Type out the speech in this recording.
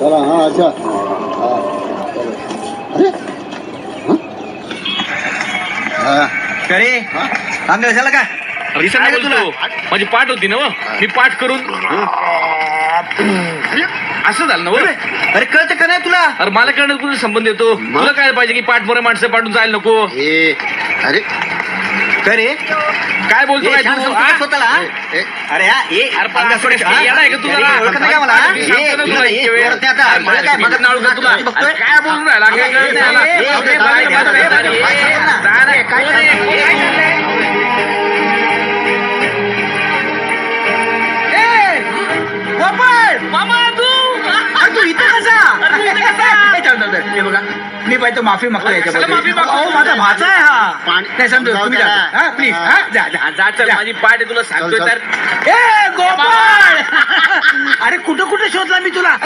चला हा अच्छा. अरे झालं का? काय नाही का तुला? माझी पाठ होती ना व. मी पाठ करून. असं झालं ना व. अरे कळतं का नाही तुला? अरे मला कळण्यात कुठे संबंध येतो? मग? तुला काय पाहिजे की पाठ बरं माणसं पाठून जायला नको? ए अरे करे काय बोलतो काय तू हा? का स्वतःला हा? अरे हा ए अरे पण अंगा असं सोड, काय हा? येडा आहे का तू अरे, जरा? ओळखत नाही का मला हा? अरे, मी ए, सांगतो ना तुला तुला ए, इतके वेळ. ओळखत नाही आता. अरे, मला काय, माझं नाव ओळखत तुला अरे, बघतोय काय बोलून राहिला काय ए, कळत ए, नाही मला. ए, ए, अरे, ए, बाय, ए, बाय, बाय, ए, मी बघा मी पाहिजे माफी मागतो माफी मागतो. माझा भाचा आहे हा नाही समजू तुम्ही जा प्लीज माझी पाठ तुला सांगतोय तर ए अरे कुठं कुठं शोधला मी तुला?